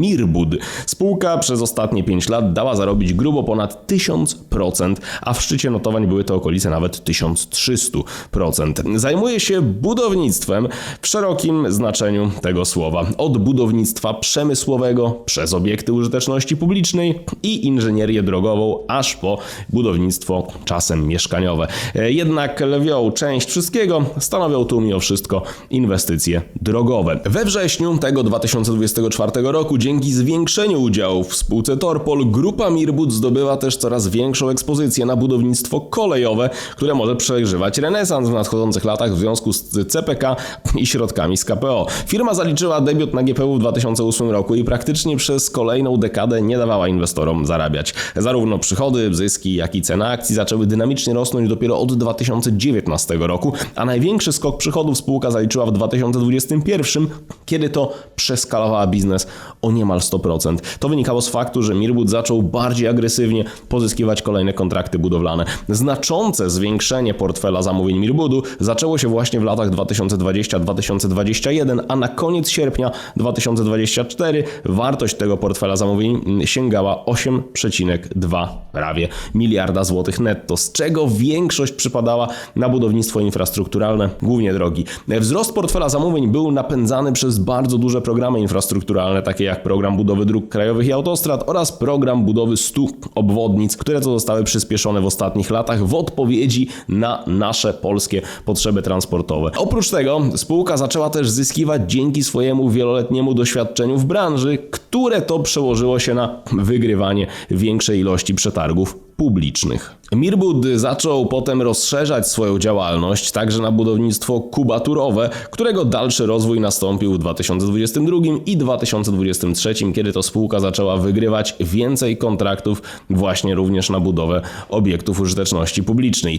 Mirbud. Spółka przez ostatnie 5 lat dała zarobić grubo ponad 1000%, a w szczycie notowań były to okolice nawet 1300%. Zajmuje się budownictwem w szerokim znaczeniu tego słowa. Od budownictwa przemysłowego przez obiekty użyteczności publicznej i inżynierię drogową, aż po budownictwo czasem mieszkaniowe. Jednak lwią część wszystkiego stanowią tu mimo wszystko inwestycje drogowe. We wrześniu tego 2024 roku dzięki zwiększeniu udziałów w spółce Torpol grupa Mirbud zdobywa też coraz większą ekspozycję na budownictwo kolejowe, które może przeżywać renesans w nadchodzących latach w związku z CPK i środkami z KPO. Firma zaliczyła debiut na GPU w 2008 roku i praktycznie przez kolejną dekadę nie dawała inwestorom zarabiać. Zarówno przychody, zyski, jak i cena akcji zaczęły dynamicznie rosnąć dopiero od 2019 roku, a największy skok przychodów spółka zaliczyła w 2021, kiedy to przeskalowała biznes o niemal 100%. To wynikało z faktu, że Mirbud zaczął bardziej agresywnie pozyskiwać kolejne kontrakty budowlane. Znaczące zwiększenie portfela zamówień Mirbudu zaczęło się właśnie w latach 2020-2021, a na koniec sierpnia 2024 wartość tego portfela zamówień sięgała 8,2 prawie miliarda złotych netto, z czego większość przypadała na budownictwo infrastrukturalne, głównie drogi. Wzrost portfela zamówień był napędzany przez bardzo duże programy infrastrukturalne, takie program budowy dróg krajowych i autostrad oraz program budowy 100 obwodnic, które to zostały przyspieszone w ostatnich latach w odpowiedzi na nasze polskie potrzeby transportowe. Oprócz tego spółka zaczęła też zyskiwać dzięki swojemu wieloletniemu doświadczeniu w branży, które to przełożyło się na wygrywanie większej ilości przetargów publicznych. Mirbud zaczął potem rozszerzać swoją działalność także na budownictwo kubaturowe, którego dalszy rozwój nastąpił w 2022 i 2023, kiedy to spółka zaczęła wygrywać więcej kontraktów właśnie również na budowę obiektów użyteczności publicznej.